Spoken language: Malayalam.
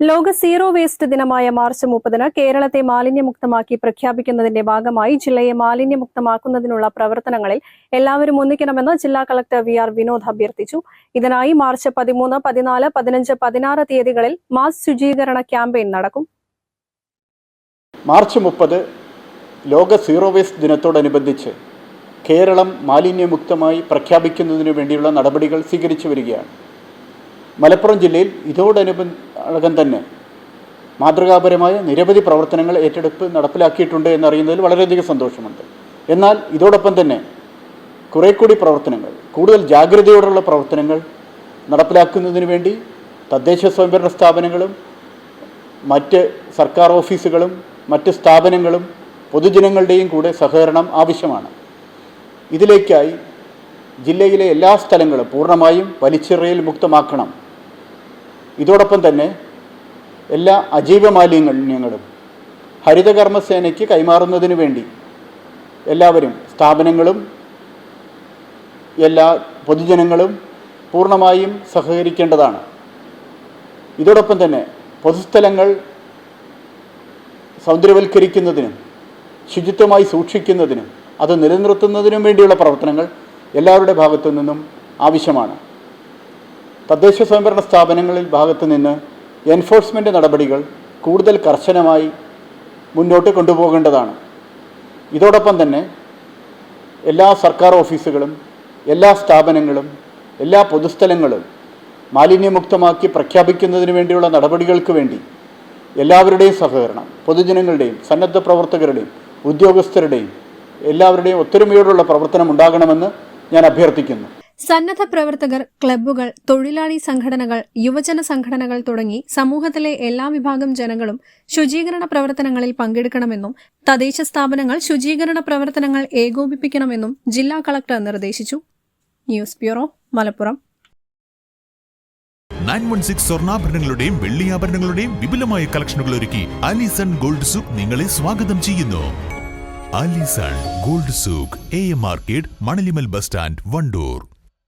ലോക സീറോ വേസ്റ്റ് ദിനമായ മാർച്ച് മുപ്പതിന് കേരളത്തെ മാലിന്യമുക്തമാക്കി പ്രഖ്യാപിക്കുന്നതിന്റെ ഭാഗമായി ജില്ലയെ മാലിന്യമുക്തമാക്കുന്നതിനുള്ള പ്രവർത്തനങ്ങളിൽ എല്ലാവരും ഒന്നിക്കണമെന്ന് ജില്ലാ കളക്ടർ വി ആർ വിനോദ് അഭ്യർത്ഥിച്ചു. ഇതിനായി മാർച്ച് പതിമൂന്ന് പതിനാല് പതിനഞ്ച് പതിനാറ് തീയതികളിൽ മാസ് ശുചീകരണ ക്യാമ്പയിൻ നടക്കും. മാർച്ച് മുപ്പത് ലോക സീറോ വേസ്റ്റ് ദിനത്തോടനുബന്ധിച്ച് കേരളം മാലിന്യമുക്തമായി പ്രഖ്യാപിക്കുന്നതിനു വേണ്ടിയുള്ള നടപടികൾ സ്വീകരിച്ചു വരികയാണ്. മലപ്പുറം ജില്ലയിൽ ഇതോടനുബന്ധം തന്നെ മാതൃകാപരമായ നിരവധി പ്രവർത്തനങ്ങൾ ഏറ്റെടുപ്പ് നടപ്പിലാക്കിയിട്ടുണ്ട് എന്നറിയുന്നതിൽ വളരെയധികം സന്തോഷമുണ്ട്. എന്നാൽ ഇതോടൊപ്പം തന്നെ കുറേ കൂടി പ്രവർത്തനങ്ങൾ കൂടുതൽ ജാഗ്രതയോടുള്ള പ്രവർത്തനങ്ങൾ നടപ്പിലാക്കുന്നതിന് വേണ്ടി തദ്ദേശ സ്വയംഭരണ സ്ഥാപനങ്ങളും മറ്റ് സർക്കാർ ഓഫീസുകളും മറ്റ് സ്ഥാപനങ്ങളും പൊതുജനങ്ങളുടെയും കൂടെ സഹകരണം ആവശ്യമാണ്. ഇതിലേക്കായി ജില്ലയിലെ എല്ലാ സ്ഥലങ്ങളും പൂർണമായും വലിച്ചെറിയൽ മുക്തമാക്കണം. ഇതോടൊപ്പം തന്നെ എല്ലാ അജൈവ മാലിന്യങ്ങളും ഹരിതകർമ്മസേനയ്ക്ക് കൈമാറുന്നതിന് വേണ്ടി എല്ലാവരും സ്ഥാപനങ്ങളും എല്ലാ പൊതുജനങ്ങളും പൂർണമായും സഹകരിക്കേണ്ടതാണ്. ഇതോടൊപ്പം തന്നെ പൊതുസ്ഥലങ്ങൾ സൗന്ദര്യവൽക്കരിക്കുന്നതിനും ശുചിത്വമായി സൂക്ഷിക്കുന്നതിനും അത് നിലനിർത്തുന്നതിനും വേണ്ടിയുള്ള പ്രവർത്തനങ്ങൾ എല്ലാവരുടെ ഭാഗത്തു നിന്നും ആവശ്യമാണ്. തദ്ദേശ സ്വയംഭരണ സ്ഥാപനങ്ങളിൽ ഭാഗത്തു നിന്ന് എൻഫോഴ്സ്മെന്റ് നടപടികൾ കൂടുതൽ കർശനമായി മുന്നോട്ട് കൊണ്ടുപോകേണ്ടതാണ്. ഇതോടൊപ്പം തന്നെ എല്ലാ സർക്കാർ ഓഫീസുകളും എല്ലാ സ്ഥാപനങ്ങളും എല്ലാ പൊതുസ്ഥലങ്ങളും മാലിന്യമുക്തമാക്കി പ്രഖ്യാപിക്കുന്നതിന് വേണ്ടിയുള്ള നടപടികൾക്ക് വേണ്ടി എല്ലാവരുടെയും സഹകരണം പൊതുജനങ്ങളുടെയും സന്നദ്ധ പ്രവർത്തകരുടെയും ഉദ്യോഗസ്ഥരുടെയും എല്ലാവരുടെയും ഒത്തൊരുമയോടുള്ള പ്രവർത്തനം ഉണ്ടാകണമെന്ന് ഞാൻ അഭ്യർത്ഥിക്കുന്നു. സന്നദ്ധ പ്രവർത്തകർ ക്ലബ്ബുകൾ തൊഴിലാളി സംഘടനകൾ യുവജന സംഘടനകൾ തുടങ്ങി സമൂഹത്തിലെ എല്ലാ വിഭാഗം ജനങ്ങളും ശുചീകരണ പ്രവർത്തനങ്ങളിൽ പങ്കെടുക്കണമെന്നും തദ്ദേശ സ്ഥാപനങ്ങൾ ശുചീകരണ പ്രവർത്തനങ്ങൾ ഏകോപിപ്പിക്കണമെന്നും ജില്ലാ കളക്ടർ നിർദ്ദേശിച്ചു. News bureau Malappuram. Nine one six സ്വർണാഭരണങ്ങളുടെയും വെള്ളിയാഭരണങ്ങളുടെയും വിപുലമായ കളക്ഷനുകൾ ഒരുക്കി അലിസൺ ഗോൾഡ് സൂക്ക് നിങ്ങളെ സ്വാഗതം ചെയ്യുന്നു. Alison gold souk A M market Manalimal bus stand Wandoor.